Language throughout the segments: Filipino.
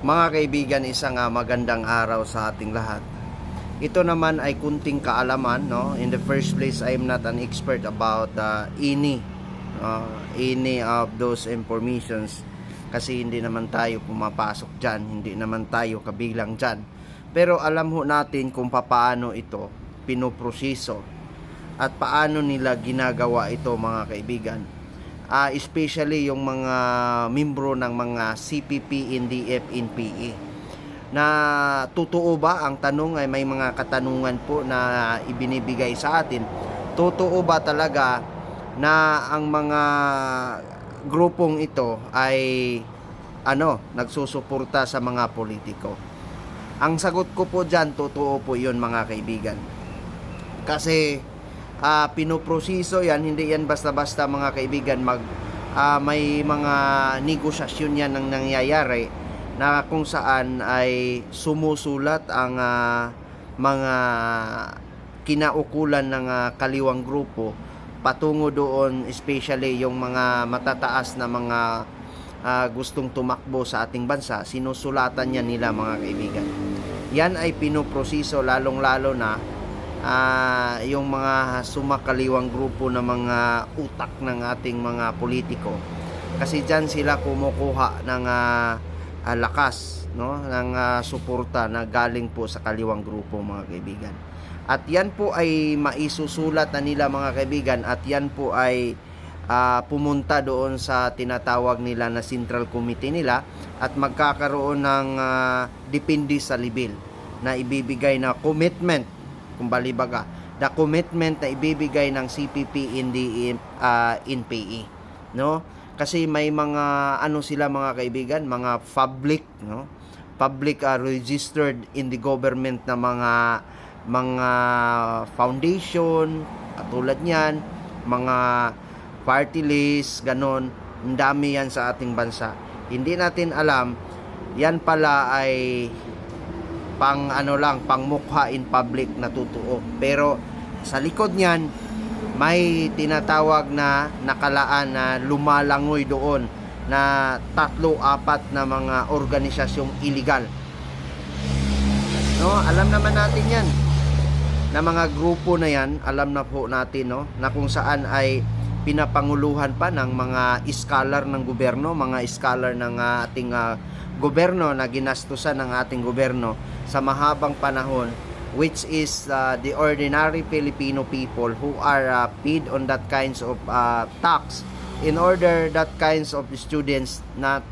Mga kaibigan, isang ah, magandang araw sa ating lahat. Ito naman ay kunting kaalaman, no? In the first place, I am not an expert about uh, any uh, any of those informations kasi hindi naman tayo pumapasok dyan, hindi naman tayo kabilang dyan. Pero alam ho natin kung paano ito pinoproseso at paano nila ginagawa ito mga kaibigan Ah, especially yung mga membro ng mga CPP, NDF, NPE. Na totoo ba ang tanong ay may mga katanungan po na ibinibigay sa atin. Totoo ba talaga na ang mga grupong ito ay ano, nagsusuporta sa mga politiko? Ang sagot ko po diyan, totoo po 'yun mga kaibigan. Kasi ah pinoproseso yan, hindi yan basta-basta mga kaibigan mag ah, may mga negosasyon yan ang nangyayari na kung saan ay sumusulat ang ah, mga kinaukulan ng ah, kaliwang grupo patungo doon especially yung mga matataas na mga ah, gustong tumakbo sa ating bansa. Sinusulatan yan nila mga kaibigan. Yan ay pinoproseso lalong-lalo na ah, yung mga sumakaliwang grupo ng mga utak ng ating mga politiko. Kasi diyan sila kumukuha ng ah, ah, lakas, no, ng ah, suporta na galing po sa kaliwang grupo mga kaibigan. At yan po ay maisusulat na nila mga kaibigan at yan po ay ah, pumunta doon sa tinatawag nila na Central Committee nila at magkakaroon ng ah, depende sa libil na ibibigay na commitment kung balibaga the commitment na ibibigay ng CPP in the uh, NPE no? Kasi may mga ano sila mga kaibigan mga public no? Public uh, registered in the government na mga mga foundation katulad niyan mga party list ganon. Ang dami yan sa ating bansa. Hindi natin alam yan pala ay pang ano lang, pang mukha in public na totoo. Pero sa likod niyan, may tinatawag na nakalaan na lumalangoy doon na tatlo, apat na mga organisasyong illegal. No, alam naman natin 'yan. Na mga grupo na 'yan, alam na po natin no, na kung saan ay pinapanguluhan pa ng mga scholar ng gobyerno, mga scholar ng ah, ating ah, gobyerno na ginastusan ng ating gobyerno sa mahabang panahon which is uh, the ordinary Filipino people who are uh, paid on that kinds of uh, tax in order that kinds of students na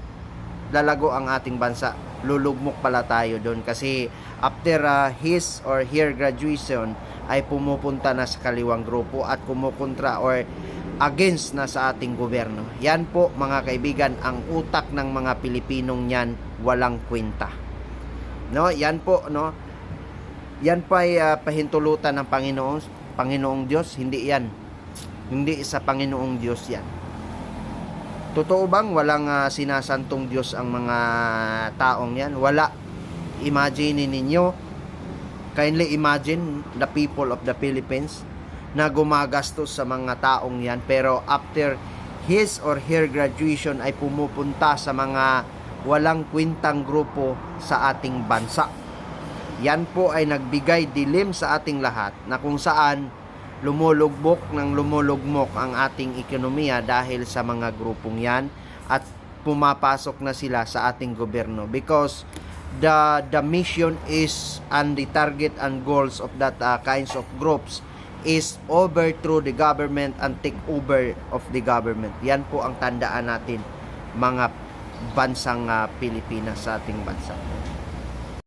lalago ang ating bansa. Lulugmok pala tayo doon kasi after uh, his or her graduation ay pumupunta na sa kaliwang grupo at kumukontra or against na sa ating gobyerno. Yan po mga kaibigan ang utak ng mga Pilipinong yan walang kwenta. No, yan po no. Yan pa ay ah, pahintulutan ng Panginoon, Panginoong Diyos, hindi yan. Hindi sa Panginoong Diyos yan. Totoo bang walang ah, sinasantong Diyos ang mga taong yan? Wala. Imagine ninyo, kindly imagine the people of the Philippines na gumagastos sa mga taong yan. Pero after his or her graduation ay pumupunta sa mga walang kwintang grupo sa ating bansa. Yan po ay nagbigay dilim sa ating lahat na kung saan lumulugbok ng lumulugmok ang ating ekonomiya dahil sa mga grupong yan at pumapasok na sila sa ating gobyerno. Because the the mission is and the target and goals of that uh, kinds of groups is overthrow the government and take over of the government. Yan po ang tandaan natin mga bansang uh, Pilipinas sa ating bansa.